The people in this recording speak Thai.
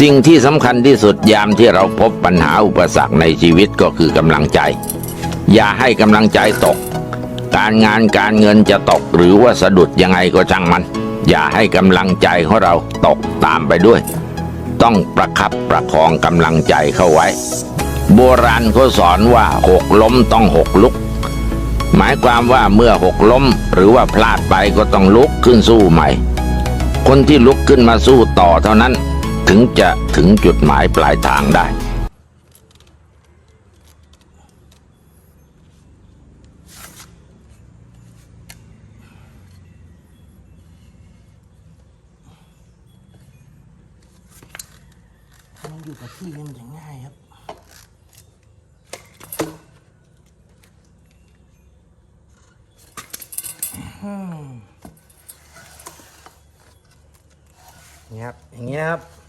สิ่งที่สำคัญที่สุดยามที่เราพบปัญหาอุปสรรคในชีวิตก็คือกำลังใจ อย่าให้กำลังใจตก การงานการเงินจะตกหรือว่าสะดุดยังไงก็ช่างมัน อย่าให้กำลังใจของเราตกตามไปด้วย ต้องประคับประคองกำลังใจเข้าไว้ โบราณเขาสอนว่าหกล้มต้องหกลุก หมายความว่าเมื่อหกล้มหรือว่าพลาดไปก็ต้องลุกขึ้นสู้ใหม่ คนที่ลุกขึ้นมาสู้ต่อเท่านั้น ถึงจะถึงจุดหมายปลายทางได้ มันอยู่กับที่มันจะง่ายครับนี่ครับอย่างนี้นะครับ